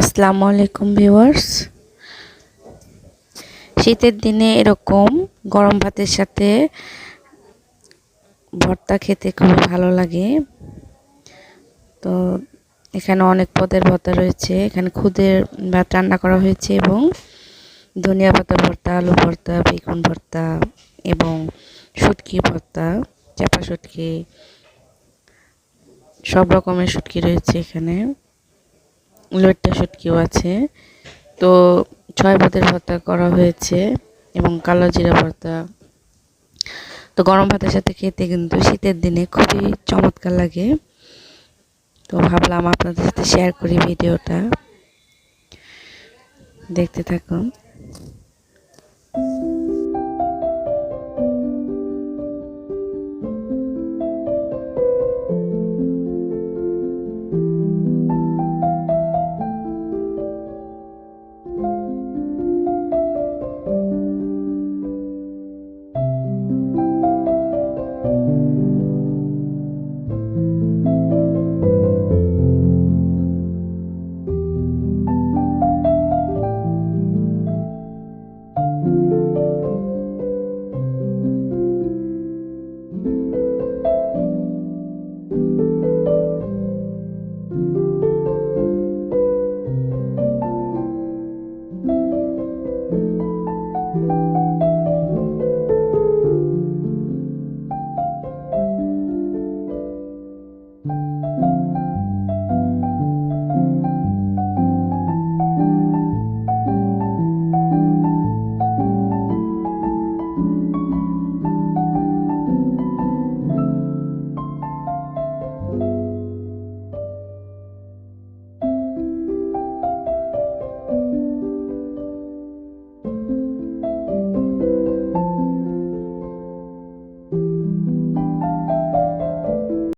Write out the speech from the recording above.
আসসালামু আলাইকুম ভিউয়ার্স। শীতের দিনে এরকম গরম ভাতের সাথে ভর্তা খেতে খুবই ভালো লাগে। তো এখানে অনেক পদের ভর্তা রয়েছে। এখানে খুদের ভাত রান্না করা হয়েছে এবং ধনিয়া পাতা ভর্তা, আলু ভর্তা, বেগুন ভর্তা এবং শুটকি ভর্তা, চাপা শুটকি, সব রকমের শুটকি রয়েছে এখানে। লইট্টা শুটকিও আছে। তো ছয় পদের ভর্তা করা হয়েছে এবং কালো জিরা ভর্তা। তো গরম ভাতের সাথে খেতে কিন্তু শীতের দিনে খুবই চমৎকার লাগে। তো ভাবলাম আপনাদের সাথে শেয়ার করি ভিডিওটা। দেখতে থাকুন।